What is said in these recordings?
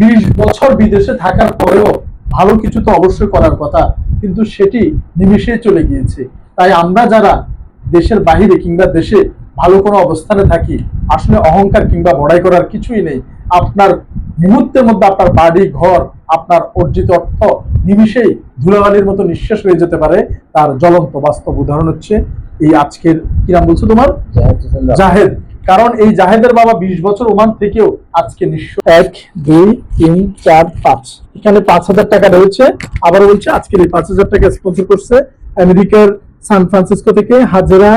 বিশ বছর বিদেশে থাকার পরেও ভালো কিছু তো অবশ্যই করার কথা কিন্তু সেটি নিমিশে চলে গিয়েছে। তাই আমরা যারা দেশের বাহিরে কিংবা দেশে ভালো কোনো অবস্থানে থাকি আসলে অহংকার কিংবা বড়াই করার কিছুই নেই। আপনার মুহূর্তের মধ্যে আপনার বাড়ি ঘর আপনার অর্জিত অর্থ নিমিশেই ধুলাবালির মতো নিঃশ্বাস হয়ে যেতে পারে। তার জ্বলন্ত বাস্তব উদাহরণ হচ্ছে এই আজকের কি নাম বলছো তোমার? জাহেদ। কারণ এই জাহেদের বাবা বিশ বছর ওমান থেকেও আজকে নিঃস্ব। এক, দুই, তিন, চার, পাঁচ। এখানে পাঁচ হাজার টাকা রয়েছে। আবার বলছে, আজকের এই পাঁচ হাজার টাকা স্পন্সর করছে আমেরিকার সান ফ্রান্সিসকো থেকে হাজেরা,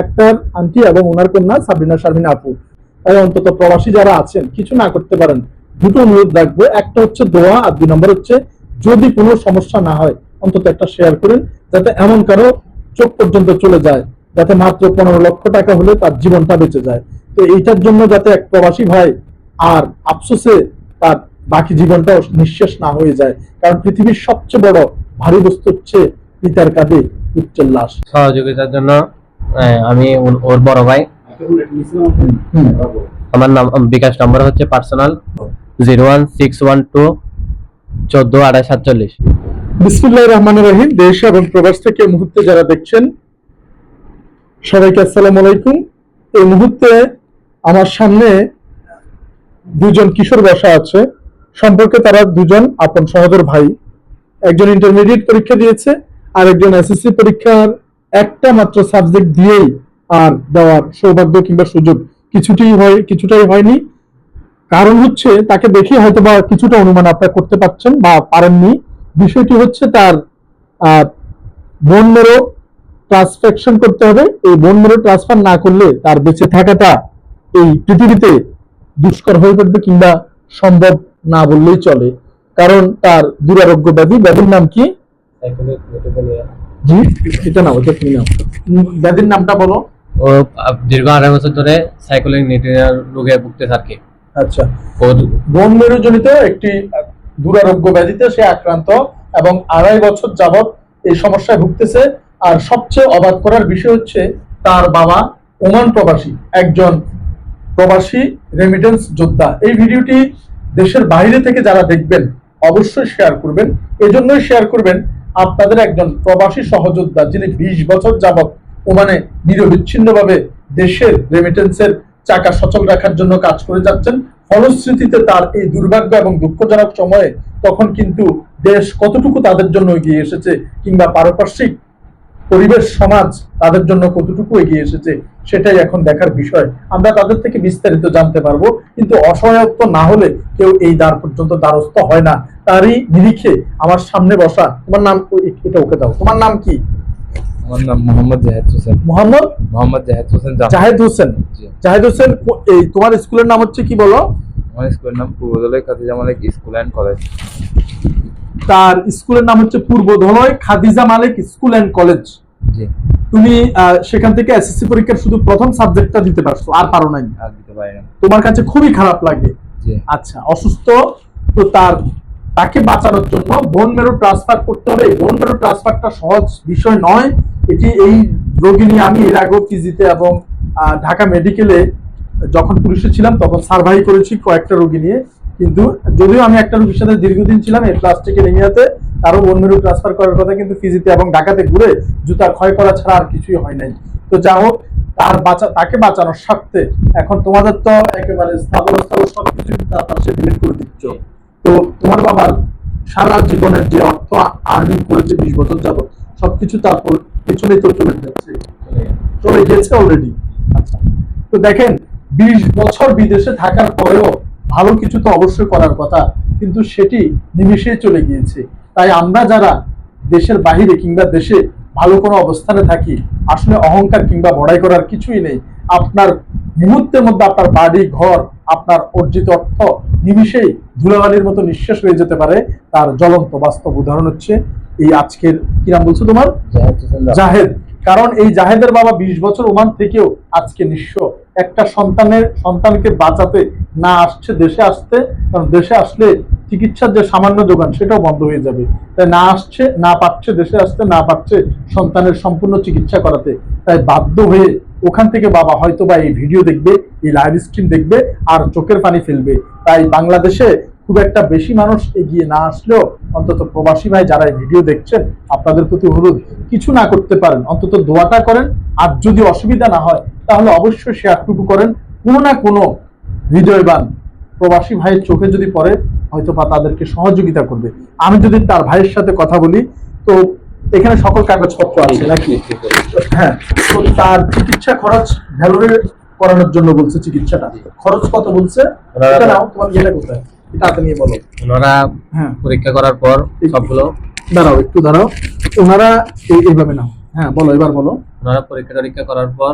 আক্তার, আন্টি এবং ওনার কন্যা সাবিনা শারমিন আপু। তাই অন্তত প্রবাসী যারা আছেন, কিছু না করতে পারেন। দুটো অনুরোধ রাখব। একটা হচ্ছে দোয়া আর দুই নম্বর হচ্ছে, যদি কোনো সমস্যা না হয়, অন্তত একটা শেয়ার করেন, যাতে এমন কারও চোখ পর্যন্ত চলে যায়। যাতে মাত্র পনেরো লক্ষ টাকা হলে তার জীবনটা বেঁচে যায়। তো এইটার জন্য যাতে এক প্রবাসী ভাই আর আফসোসে তার বাকি জীবনটাও নিঃশেষ না হয়ে যায় কারণ পৃথিবীর সবচেয়ে বড় ভারী বস্তু হচ্ছে পিতার কাঁধে উচ্চের লাশ। সহযোগিতার জন্য আমি ওর- ওর বড় ভাই। আমার নাম বিকাশ নম্বর হচ্ছে personal zero one six one two চোদ্দ আড়াই সাতচল্লিশ। বিসমুল্লাহ রহমান রহিম। দেশ এবং প্রবাস থেকে মুহূর্তে যারা দেখছেন সবাইকে আসসালাম আলাইকুম। এই মুহূর্তে আমার সামনে দুজন কিশোর বসা আছে। সম্পর্কে তারা দুজন আপন সহোদর ভাই। একজন ইন্টারমিডিয়েট পরীক্ষা দিয়েছে আর একজন এসএসসি পরীক্ষার একটা মাত্র সাবজেক্ট দিয়েই আর দেওয়ার সৌভাগ্য কিংবা সুযোগ কিছুটি হয় কিছুটাই হয়নি। কারণ হচ্ছে তাকে দেখে হয়তো বা কিছুটা অনুমান আপনারা করতে পারছেন বা পারেননি। বিষয়টি হচ্ছে তার বোন মেরো ট্রান্সফ্যাকশন করতে হবে। এই বোন মেরো ট্রান্সফার না করলে তার বেঁচে থাকাটা এই পৃথিবীতে দুষ্কর হয়ে পড়বে কিংবা সম্ভব না বললেই চলে। কারণ তার দুরারোগ্য ব্যাধি ব্যাধির নাম কি? জি এটা না ওটা তুমি নাও। ব্যাধির নামটা বলো। ও দীর্ঘ আড়াই বছর ধরে সাইকোলিক নিউট্রিয়ার রোগে ভুগতেছে আর কি আচ্ছা। ও বোন মেরুজনিত একটি দুরারোগ্য ব্যাধিতে সে আক্রান্ত এবং আড়াই বছর যাবত এই সমস্যায় ভুগতেছে। আর সবচেয়ে অবাক করার বিষয় হচ্ছে তার বাবা ওমান প্রবাসী, একজন প্রবাসী রেমিটেন্স যোদ্ধা। এই ভিডিওটি দেশের বাইরে থেকে যারা দেখবেন, অবশ্যই শেয়ার করবেন। এজন্যই শেয়ার করবেন, আপনাদের একজন প্রবাসী সহযোদ্ধা যিনি বিশ বছর যাবত ওমানে নিরবিচ্ছিন্নভাবে দেশের রেমিটেন্সের চাকা সচল রাখার জন্য কাজ করে যাচ্ছেন, ফলশ্রুতিতে তার এই দুর্ভাগ্য এবং দুঃখজনক সময়ে তখন কিন্তু দেশ কতটুকু তাদের জন্য এগিয়ে এসেছে কিংবা পারপার্শ্বিক পরিবেশ সমাজ তাদের জন্য কতটুকু এগিয়ে এসেছে সেটাই এখন দেখার বিষয়। আমরা তাদের থেকে বিস্তারিত জানতে পারব কিন্তু অসহায়ত্ব না হলে কেউ এই দ্বার পর্যন্ত দ্বারস্থ হয় না। তারই নিরিখে আমার সামনে বসা তোমার নাম এটা ওকে দাও তোমার নাম কি? আমার নাম মোহাম্মদ জাহেদ হোসেন। মোহাম্মদ? মোহাম্মদ জাহেদ হোসেন। জাহেদ হোসেন। জাহেদ হোসেন এই তোমার স্কুলের নাম হচ্ছে কি বলো? আমার স্কুলের নাম পূর্বদলের Khadija Malik school and college. তার স্কুলের নাম হচ্ছে Purbadhala Khadija Malik school and college. তুমি সেখান থেকে এসএসসি পরীক্ষার শুধু প্রথম সাবজেক্টটা দিতে পারছ আর পারো নাই। তোমার কাছে খুবই খারাপ লাগে। আচ্ছা অসুস্থ তো তার তাকে বাঁচানোর জন্য বোন মেরু ট্রান্সফার করতে হবে। বোন মেরু ট্রান্সফারটা সহজ বিষয় নয়। এটি এই রোগী নিয়ে আমি এর আগেও পিজিতে এবং ঢাকা মেডিকেলে যখন পুলিশে ছিলাম তখন সার্ভাই করেছি কয়েকটা রোগী নিয়ে। কিন্তু যদিও আমি একটা রোগীর সাথে দীর্ঘদিন ছিলাম, এই এরিয়াতে তারও বোন মেরু ট্রান্সফার করার কথা, কিন্তু ফিজিতে এবং ঢাকাতে ঘুরে জুতা ক্ষয় করা ছাড়া আর কিছুই হয় নাই। তো যা হোক, তার বাঁচা তাকে বাঁচানোর স্বার্থে এখন তোমাদের তো একেবারে স্থাবর পাশে ডিলিট করে দিচ্ছ। তো তোমার বাবার সারা জীবনের যে অর্থ আর্নিং করেছে বিশ বছর যাবত সবকিছু তারপর পেছনে তো চলে যাচ্ছে। চলে গেছে অলরেডি আচ্ছা। তো দেখেন, বিশ বছর বিদেশে থাকার পরেও ভালো কিছু তো অবশ্যই করার কথা কিন্তু সেটি নিমিশে চলে গিয়েছে। তাই আমরা যারা দেশের বাহিরে কিংবা দেশে ভালো কোনো অবস্থানে থাকি আসলে অহংকার কিংবা বড়াই করার কিছুই নেই। আপনার মুহূর্তের মধ্যে আপনার বাড়ি ঘর আপনার অর্জিত অর্থ নিমিশেই ধুলাবালির মতো নিঃশ্বাস হয়ে যেতে পারে। তার জ্বলন্ত বাস্তব উদাহরণ হচ্ছে এই আজকের কি নাম বলছো তোমার? জাহেদ। কারণ এই জাহেদের বাবা বিশ বছর ওমান থেকেও আজকে নিঃস্ব। একটা সন্তানের সন্তানকে বাঁচাতে না আসছে, দেশে আসতে, কারণ দেশে আসলে চিকিৎসার যে সামান্য যোগান, সেটাও বন্ধ হয়ে যাবে। তাই না আসছে, না পাচ্ছে, দেশে আসতে, না পাচ্ছে সন্তানের সম্পূর্ণ চিকিৎসা করাতে। তাই বাধ্য হয়ে ওখান থেকে বাবা হয়তো বা এই ভিডিও দেখবে, এই লাইভ স্ট্রিম দেখবে, আর চোখের পানি ফেলবে। তাই বাংলাদেশে খুব একটা বেশি মানুষ এগিয়ে না আসলেও অন্তত প্রবাসী ভাই যারা এই ভিডিও দেখছেন, আপনাদের প্রতি অনুরোধ, কিছু না করতে পারেন। অন্তত দোয়াটা করেন, আর যদি অসুবিধা না হয়, তাহলে অবশ্যই শেয়ারটুকু করেন। কোনো না কোনো হৃদয়বান প্রবাসী ভাইয়ের চোখে যদি পড়ে হয়তো বা তাদেরকে সহযোগিতা করবে। আমি যদি তার ভাইয়ের সাথে কথা বলি তো এখানে সকল কাগজপত্র আছে নাকি? হ্যাঁ তো তার চিকিৎসা খরচ ভ্যালুরে করানোর জন্য বলছে চিকিৎসাটা। খরচ কত বলছে? এটা নাও তোমার ইয়েটা কোথায়? এটা হাতে নিয়ে বলো। ওনারা হ্যাঁ। পরীক্ষা করার পর সবগুলো দাঁড়াও একটু দাঁড়াও। ওনারা এইভাবে নাও। হ্যাঁ বলো এবার বলো। ওনারা পরীক্ষা টরীক্ষা করার পর।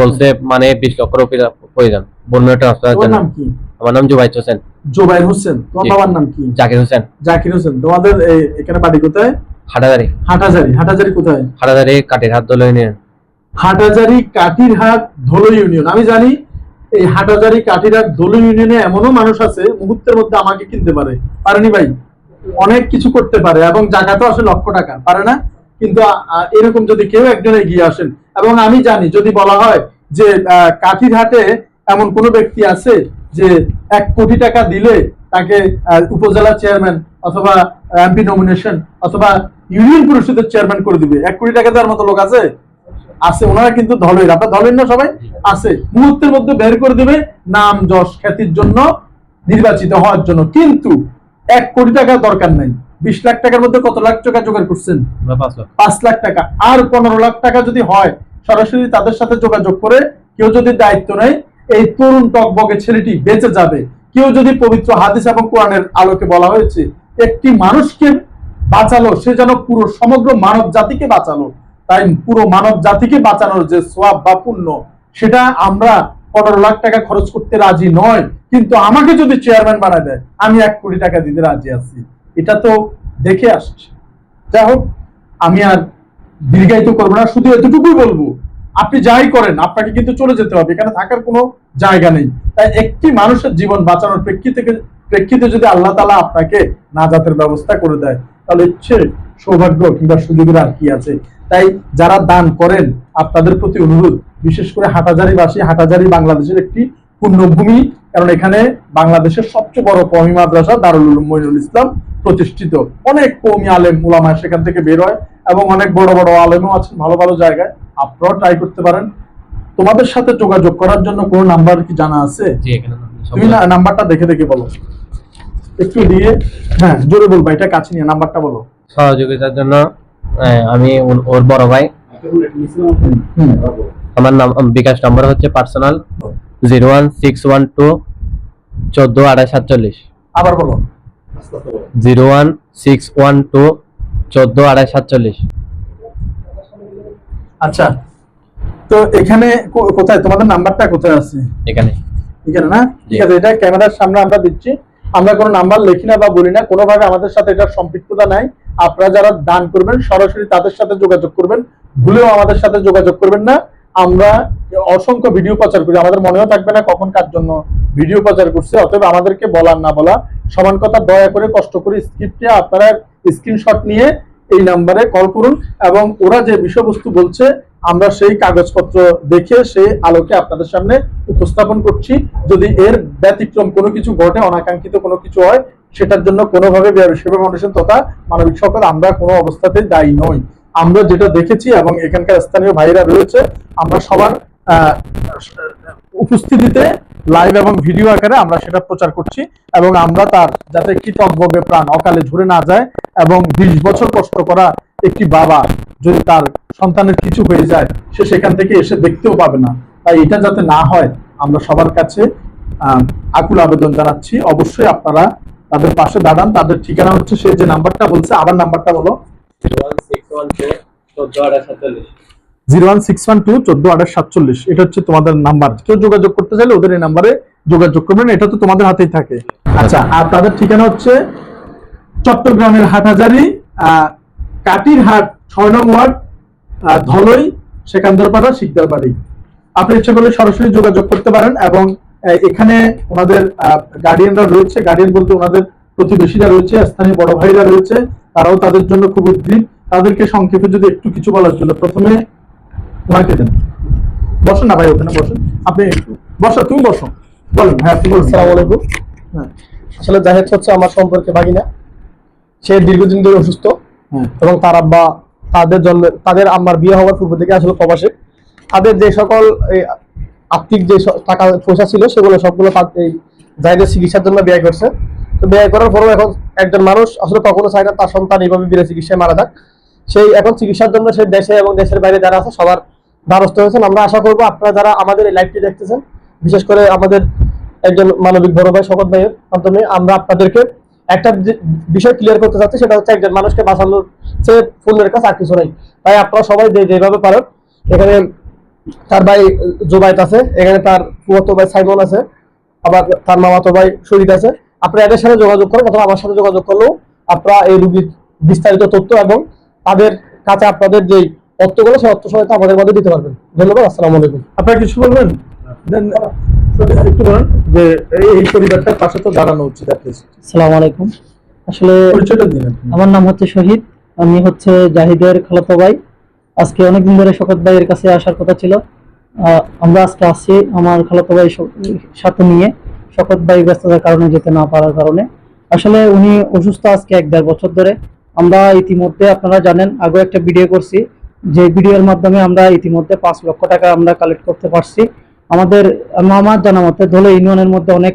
বলছে মানে বিশ লক্ষ রুপির প্রয়োজন বন্যা জন্য। কি? আমার নাম জুবাইর হোসেন। জোবাইর হোসেন। তোমার বাবার নাম কি? জাকির হোসেন। জাকির হোসেন। তোমাদের এখানে বাড়ি কোথায়? হাটাদারি হাটাজারি। হাটাজারি কোথায়? হাটাদারি কাঠের হাত দলে নিয়ে হাটাজারি কাঠিরহাট ধুলো ইউনিয়ন। আমি জানি এই হাটাজারি কাঠিরহাট ধুলো ইউনিয়নে এমনও মানুষ আছে মুহূর্তের মধ্যে আমাকে কিনতে পারে। পারেনি ভাই? অনেক কিছু করতে পারে এবং জায়গা তো আসলে লক্ষ টাকা। পারে না? কিন্তু এরকম যদি কেউ একজন এগিয়ে আসেন, এবং আমি জানি, যদি বলা হয় যে কাঠিরহাটে এমন কোন ব্যক্তি আছে যে এক কোটি টাকা দিলে তাকে উপজেলা চেয়ারম্যান অথবা এমপি নমিনেশন অথবা ইউনিয়ন পরিষদের চেয়ারম্যান করে দিবে। এক কোটি টাকা দেওয়ার মতো লোক আছে? আছে। ওনারা কিন্তু ধলের। আপনার ধলেন না সবাই? আছে। মুহূর্তের মধ্যে বের করে দেবে নাম, যশ, খ্যাতির জন্য নির্বাচিত হওয়ার জন্য। কিন্তু এক কোটি টাকা দরকার নাই। বিশ লাখ টাকার মধ্যে কত লাখ টাকা জোগাড় করছেন? পাঁচ লাখ। টাকা। আর পনেরো লাখ টাকা যদি হয় সরাসরি তাদের সাথে যোগাযোগ করে কেউ যদি দায়িত্ব নেয় এই তরুণ টকবগে ছেলেটি বেঁচে যাবে। কেউ যদি পবিত্র হাদিস এবং কোরআনের আলোকে বলা হয়েছে একটি মানুষকে বাঁচালো সে যেন পুরো সমগ্র মানব জাতিকে বাঁচালো। তাই পুরো মানব জাতিকে বাঁচানোর যে সোয়াব বা পুণ্য সেটা আমরা পনেরো লাখ টাকা খরচ করতে রাজি নয়। কিন্তু আমাকে যদি চেয়ারম্যান বানায় দেয় আমি এক কোটি টাকা দিতে রাজি আছি। এটা তো দেখে আসছে। যাই হোক, আমি আর দীর্ঘায়িত করব না, শুধু এতটুকুই বলব, আপনি যাই করেন, আপনাকে কিন্তু চলে যেতে হবে, এখানে থাকার কোনো জায়গা নেই। তাই একটি মানুষের জীবন বাঁচানোর প্রেক্ষিতে প্রেক্ষিতে যদি আল্লাহ তালা আপনাকে নাজাতের ব্যবস্থা করে দেয়, তাহলে ইচ্ছে সৌভাগ্য কিংবা সুযোগের আর কি আছে। তাই যারা দান করেন, আপনাদের প্রতি অনুরোধ, বিশেষ করে হাটাজারি বাসী হাটাজারি বাংলাদেশের একটি পুণ্যভূমি, কারণ এখানে বাংলাদেশের সবচেয়ে বড় কমি মাদ্রাসা দারুল মইনুল ইসলাম প্রতিষ্ঠিত। অনেক কমি আলেম উলামা সেখান থেকে বের হয় এবং অনেক বড় বড় আলেমও আছেন ভালো ভালো জায়গায়। আপনারাও ট্রাই করতে পারেন। তোমাদের সাথে যোগাযোগ করার জন্য কোনো নাম্বার কি জানা আছে? তুমি না নাম্বারটা দেখে দেখে বলো। একটু দিয়ে হ্যাঁ জোরে বলবা এটা কাছে নিয়ে নাম্বারটা বলো। সহযোগিতার জন্য আমি ওর- ওর বড় ভাই। আমার নাম বিকাশ নম্বর হচ্ছে personal zero one six one two চোদ্দ আড়াই সাতচল্লিশ। আবার বলো। Zero one six one two চোদ্দ আড়াই সাতচল্লিশ। আচ্ছা তো এখানে কোথায়? তোমাদের নাম্বারটা কোথায় আছে? এখানে। এখানে না? ঠিক আছে এটা ক্যামেরার সামনে আমরা দিচ্ছি। আমরা কোনো নাম্বার লিখি না বা বলি না কোনোভাবে আমাদের সাথে সম্পৃক্ততা নাই। আপনারা যারা দান করবেন সরাসরি তাদের সাথে যোগাযোগ করবেন। ভুলেও আমাদের সাথে যোগাযোগ করবেন না। আমরা অসংখ্য ভিডিও প্রচার করি। আমাদের মনেও থাকবে না কখন কার জন্য ভিডিও প্রচার করছে অতএব আমাদেরকে বলার না বলা। সমান কথা দয়া করে কষ্ট করে স্ক্রিপ্টে আপনারা স্ক্রিনশট নিয়ে এই নাম্বারে কল করুন এবং ওরা যে বিষয়বস্তু বলছে, আমরা সেই কাগজপত্র দেখে সেই আলোকে আপনাদের সামনে উপস্থাপন করছি। যদি এর ব্যতিক্রম কোনো কিছু ঘটে, অনাকাঙ্ক্ষিত কোনো কিছু হয়, সেটার জন্য কোনোভাবে সেবা ফাউন্ডেশন তথা মানবিক সকল আমরা কোনো অবস্থাতেই দায়ী নই। আমরা যেটা দেখেছি এবং এখানকার স্থানীয় ভাইরা রয়েছে, আমরা সবার উপস্থিতিতে লাইভ এবং ভিডিও আকারে আমরা সেটা প্রচার করছি এবং আমরা তার যাতে কৃতজ্ঞ প্রাণ অকালে ঝরে না যায় এবং বিশ বছর কষ্ট করা একটি বাবা যদি তার সন্তানের কিছু হয়ে যায়, সে সেখান থেকে এসে দেখতেও পাবে না। তাই এটা যাতে না হয়, আমরা সবার কাছে আকুল আবেদন জানাচ্ছি। অবশ্যই আপনারা তাদের পাশে দাঁড়ান। তাদের ঠিকানা হচ্ছে, সে যে নাম্বারটা বলছে আবার নাম্বারটা বলো। One six one zero one six one two চোদ্দ আঠাশ সাতচল্লিশ। এটা হচ্ছে তোমাদের নাম্বার। কেউ যোগাযোগ করতে চাইলে ওদের এই নাম্বারে যোগাযোগ করবেন। এটা তো তোমাদের হাতেই থাকে। আচ্ছা আর তাদের ঠিকানা হচ্ছে চট্টগ্রামের হাটহাজারি আহ, কাটিরহাট ছয় নং ওয়ার্ড ধলই সেকান্দারপাড়া শিকদারবাড়ি। আপনি ইচ্ছে করলে সরাসরি যোগাযোগ করতে পারেন এবং এখানে ওনাদের গার্ডিয়ানরা রয়েছে। গার্ডিয়ান বলতে ওনাদের প্রতিবেশীরা রয়েছে স্থানীয় বড় ভাইরা রয়েছে। তারাও তাদের জন্য খুব উদ্গ্রীব। তাদেরকে সংক্ষেপে যদি একটু কিছু বলার জন্য প্রথমে ওনাকে দেন। বসুন না ভাই ওখানে বসুন। আপনি বসো তুমি বসো। বলুন হ্যাঁ আপনি বলুন। সালাম আলাইকুম। হ্যাঁ। আসলে জাহেদ হচ্ছে আমার সম্পর্কে ভাগিনা সে দীর্ঘদিন ধরে অসুস্থ হ্যাঁ। এবং তার আব্বা তাদের জন্মে তাদের আম্মার বিয়ে হওয়ার পূর্ব থেকে আসলে প্রবাসে। তাদের যে সকল আর্থিক যে টাকা পয়সা ছিল সেগুলো সবগুলো এই জাহিদের চিকিৎসার জন্য ব্যয় করছে। তো ব্যয় করার পরেও এখন একজন মানুষ আসলে কখনো চায় না তার সন্তান এইভাবে বিনা চিকিৎসায় মারা যাক। সেই এখন চিকিৎসার জন্য সে দেশে এবং দেশের বাইরে যারা আছে সবার দ্বারস্থ হয়েছেন। আমরা আশা করব আপনারা যারা আমাদের এই লাইভটি দেখতেছেন, বিশেষ করে আমাদের একজন মানবিক বড় ভাই শপথ ভাইয়ের মাধ্যমে আমরা আপনাদেরকে একটা বিষয় ক্লিয়ার করতে চাচ্ছি, সেটা হচ্ছে একজন মানুষকে বাঁচানোর চেয়ে ফুলের কাছে আর কিছু নেই। তাই আপনারা সবাই যে যেভাবে পারেন, এখানে তার ভাই জোবাইত আছে, এখানে তার ফুয়াতো ভাই সাইমন আছে, আবার তার মামাতো ভাই শরীর আছে। আপনারা এদের সাথে যোগাযোগ করেন অথবা আমার সাথে যোগাযোগ করলেও আপনারা এই রুগীর বিস্তারিত তথ্য এবং তাদের কাছে আপনাদের যেই অর্থগুলো সেই অর্থ সহায়তা আমাদের মধ্যে দিতে পারবেন। ধন্যবাদ আসসালামু আলাইকুম। আপনারা কিছু বলবেন? একটু বলেন যে এই- পরিবারটার পাশে তো দাঁড়ানো উচিত আসসালামু আলাইকুম। আসলে পরিচয়টা দিন আমার নাম হচ্ছে শহীদ আমি হচ্ছে জাহিদের খালাতো ভাই। আজকে অনেকদিন ধরে শকত ভাইয়ের কাছে আসার কথা ছিল। আহ, আমরা আজকে আসছি আমার খালাতো ভাই সাথে নিয়ে শকত ভাই ব্যস্ততার কারণে যেতে না পারার কারণে। আসলে উনি অসুস্থ আজকে এক দেড় বছর ধরে। আমরা ইতিমধ্যে আপনারা জানেন আগে একটা ভিডিও করছি। যে ভিডিওর মাধ্যমে আমরা ইতিমধ্যে পাঁচ লক্ষ টাকা আমরা কালেক্ট করতে পারছি। আমাদের আমার জানা মতে ধলে ইউনিয়নের মধ্যে অনেক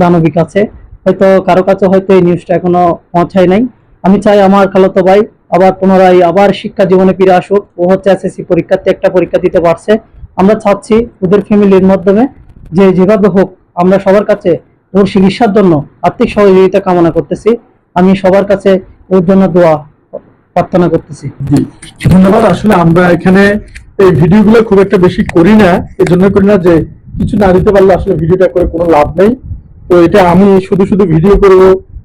দানবিক আছে। হয়তো কারও কাছে হয়তো এই নিউজটা এখনও পৌঁছায় নাই। আমি চাই আমার খালাতো ভাই আবার পুনরায় আবার শিক্ষা জীবনে ফিরে আসুক। ও হচ্ছে এসএসসি পরীক্ষাতে একটা পরীক্ষা দিতে পারছে। আমরা চাচ্ছি ওদের ফ্যামিলির মাধ্যমে যে যেভাবে হোক আমরা সবার কাছে ওর চিকিৎসার জন্য আর্থিক সহযোগিতা কামনা করতেছি। আমি সবার কাছে ওর জন্য দোয়া প্রার্থনা করতেছি। ধন্যবাদ। আসলে আমরা এখানে এই ভিডিওগুলো খুব একটা বেশি করি না। এই জন্য করি না যে কিছু না দিতে পারলে আসলে ভিডিওটা করে কোনো লাভ নেই। তো এটা আমি শুধু শুধু ভিডিও করব,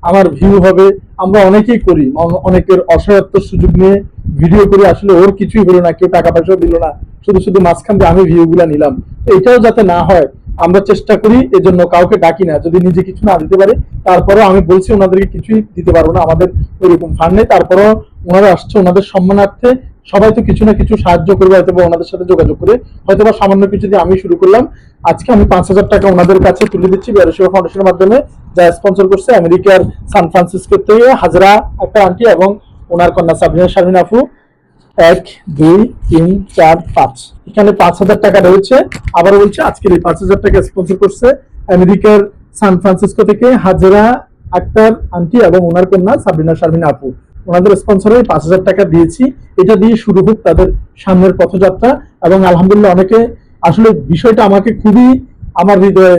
আমার ভিউ হবে। আমরা অনেকেই করি অনেকের অসহায়ত্ব সুযোগ নিয়ে ভিডিও করি আসলে ওর কিছুই হলো না, কেউ টাকা পয়সা দিল না, শুধু শুধু মাঝখান দিয়ে আমি ভিডিওগুলো নিলাম। তো এটাও যাতে না হয়, আমরা চেষ্টা করি, এজন্য কাউকে ডাকি না। যদি নিজে কিছু না দিতে পারে, তারপরেও আমি বলছি ওনাদেরকে কিছুই দিতে পারব না, আমাদের ওইরকম ফান্ড নেই। তারপরেও ওনারা আসছে ওনাদের সম্মানার্থে, সবাই তো কিছু না কিছু সাহায্য করবে হয়তো ওনাদের সাথে যোগাযোগ করে হয়তো বা সামান্য কিছু দিয়ে আমি শুরু করলাম। আজকে আমি পাঁচ হাজার টাকা ওনাদের কাছে তুলে দিচ্ছি বিয়ারসেবা ফাউন্ডেশনের মাধ্যমে, যা স্পন্সর করছে আমেরিকার সান ফ্রান্সিসকো থেকে হাজরা, একটা আন্টি এবং ওনার কন্যা সাবিনা, শারমিন আপু এক, দুই, তিন, চার, পাঁচ। এখানে পাঁচ হাজার টাকা রয়েছে। আবার বলছে, আজকের এই পাঁচ হাজার টাকা স্পন্সর করছে আমেরিকার সান ফ্রান্সিসকো থেকে হাজরা, আক্তার, আন্টি এবং ওনার কন্যা সাবিনা, শারমিন আপু ওনাদের স্পন্সরে পাঁচ হাজার টাকা দিয়েছি। এটা দিয়ে শুরু হোক তাদের সামনের পথযাত্রা। এবং আলহামদুলিল্লাহ অনেকে আসলে বিষয়টা আমাকে খুবই আমার হৃদয়ে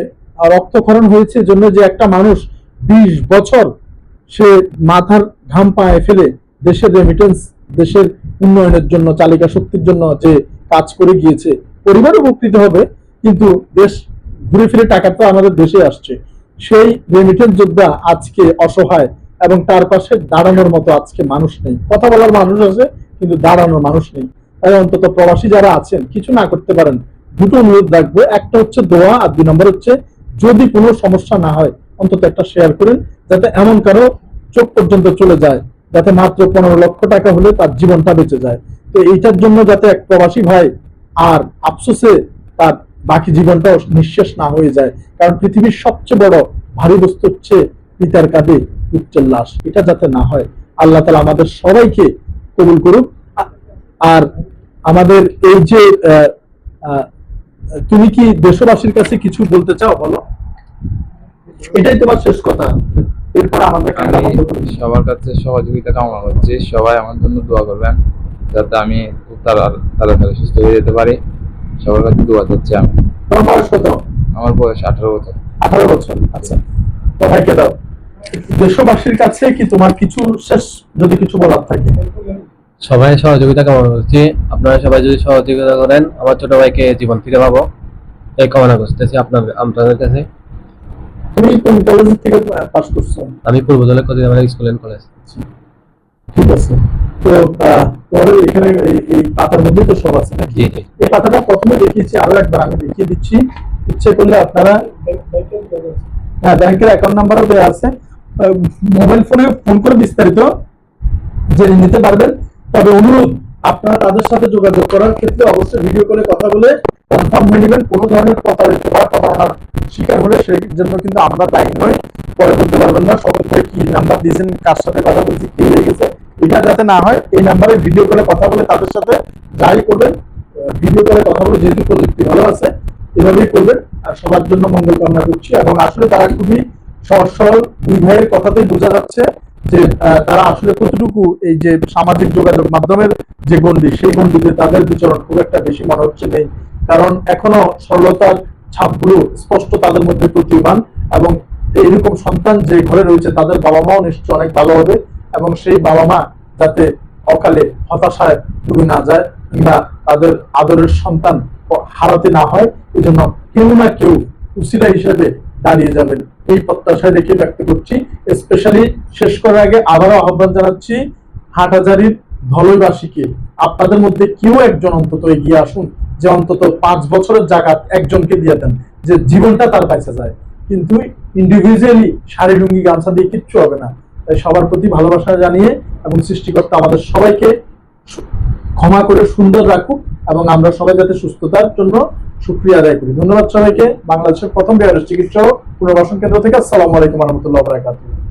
রক্তক্ষরণ হয়েছে জন্য যে একটা মানুষ বিশ বছর সে মাথার ঘাম পায়ে ফেলে দেশের রেমিটেন্স দেশের উন্নয়নের জন্য, চালিকা শক্তির জন্য যে কাজ করে গিয়েছে পরিবার উপকৃত হবে, কিন্তু দেশ ঘুরে ফিরে টাকা তো আমাদের দেশে আসছে। সেই রেমিটেন্স যোদ্ধা আজকে অসহায় এবং তার পাশে দাঁড়ানোর মতো আজকে মানুষ নেই। কথা বলার মানুষ আছে, কিন্তু দাঁড়ানোর মানুষ নেই। তাই অন্তত প্রবাসী যারা আছেন, কিছু না করতে পারেন। দুটো অনুরোধ রাখব। একটা হচ্ছে দোয়া, আর দুই নম্বর হচ্ছে যদি কোনো সমস্যা না হয়, অন্তত একটা শেয়ার করেন, যাতে এমন কারও চোখ পর্যন্ত চলে যায়। যাতে মাত্র পনেরো লক্ষ টাকা হলে তার জীবনটা বেঁচে যায়। তো এইটার জন্য যাতে এক প্রবাসী ভাই আর আফসোসে তার বাকি জীবনটাও নিঃশেষ না হয়ে যায়। কারণ পৃথিবীর সবচেয়ে বড় ভারী বস্তু হচ্ছে পিতার কাঁধে উচ্চের লাশ। এটা যাতে না হয়। আল্লাহ তালা আমাদের সবাইকে কবুল করুক। আর আমাদের এই যে তুমি কি দেশবাসীর কাছে কিছু বলতে চাও বলো? এটাই তোমার শেষ কথা। আমি। সবার কাছে সহযোগিতা কামনা করছি। সবাই আমার জন্য দোয়া করবেন যাতে আমি খুব তাড়া- তাড়াতাড়ি সুস্থ হয়ে যেতে পারি। সবার কাছে দোয়া করছি আমি। বয়স কত? আমার বয়স আঠারো বছর। আঠারো বছর আচ্ছা। ভাইকে দাও। দেশবাসীর কাছে কি তোমার কিছু শেষ যদি কিছু বলার থাকে? সবাই সহযোগিতা কামনা করছি। আপনারা সবাই যদি সহযোগিতা করেন আমার ছোট ভাইকে জীবন ফিরে পাবো। এই কামনা করতেছি আপনার আপনাদের কাছে। তুমি কোন কলেজ থেকে পাস করছ? আমি পূর্বদলে কদিন আমার স্কুল এন্ড কলেজ ঠিক আছে। তো তোমাদের এখানে এই- পাতার মধ্যে তো সব আছে নাকি? এই পাতাটা প্রথমে দেখিয়েছি আরও একবার আমি দেখিয়ে দিচ্ছি। ইচ্ছে করলে আপনারা হ্যাঁ ব্যাংকের অ্যাকাউন্ট নাম্বারও দেওয়া আছে। মোবাইল ফোনে ফোন করে বিস্তারিত জেনে নিতে পারবেন। তবে অনুরোধ আপনারা তাদের সাথে যোগাযোগ করার ক্ষেত্রে অবশ্যই ভিডিও কলে কথা বলে কনফার্ম হয়ে নেবেন কোনো ধরনের প্রতারিত বা প্রতারণার শিকার হলে সেই জন্য কিন্তু আমরা দায়ী নই। পরে বলতে পারবেন না সকল করে কি নাম্বার দিয়েছেন, কার সাথে কথা বলছি, কি হয়ে গেছে। এটা যাতে না হয়, এই নাম্বারে ভিডিও কলে কথা বলে তাদের সাথে যাই করবেন। ভিডিও কলে কথা বলে যেহেতু প্রযুক্তি ভালো আছে, এভাবেই করবেন। আর সবার জন্য মঙ্গল কামনা করছি। এবং আসলে তারা খুবই সহজ সরল দুই ভাইয়ের কথাতেই বোঝা যাচ্ছে। যে তারা আসলে কতটুকু এই যে সামাজিক যোগাযোগ মাধ্যমের যে গন্ডি সেই গন্ডিতে তাদের বিচরণ খুব একটা বেশি মনে হচ্ছে নেই। কারণ এখনও সরলতার ছাপগুলো স্পষ্ট তাদের মধ্যে প্রতীয়মান এবং এইরকম সন্তান যে ঘরে রয়েছে, তাদের বাবা মাও নিশ্চয় অনেক ভালো হবে এবং সেই বাবা মা যাতে অকালে হতাশায় ডুবে না যায় কিংবা তাদের আদরের সন্তান হারাতে না হয় এই জন্য কেউ না কেউ উসিলা হিসেবে দাঁড়িয়ে যাবেন। এই প্রত্যাশায় রেখে ব্যক্ত করছি স্পেশালি শেষ করার আগে আবারও আহ্বান জানাচ্ছি হাটহাজারির ধলইবাসীকে আপনাদের মধ্যে কেউ একজন অন্তত এগিয়ে আসুন, যে অন্তত পাঁচ বছরের জায়গা একজনকে দিয়ে দেন, যে জীবনটা তার কাছে যায়। কিন্তু ইন্ডিভিজুয়ালি শাড়ি লুঙ্গি গামছা দিয়ে কিচ্ছু হবে না। তাই সবার প্রতি ভালোবাসা জানিয়ে এবং সৃষ্টিকর্তা আমাদের সবাইকে ক্ষমা করে সুন্দর রাখুক এবং আমরা সবাই যাতে সুস্থতার জন্য সুক্রিয়া আদায় করি। ধন্যবাদ সবাইকে। বাংলাদেশের প্রথম বিহারের চিকিৎসা ও পুনর্বাসন কেন্দ্র থেকে আসসালামু আলাইকুম রহমতুল্লাহ বারাকাতুহ।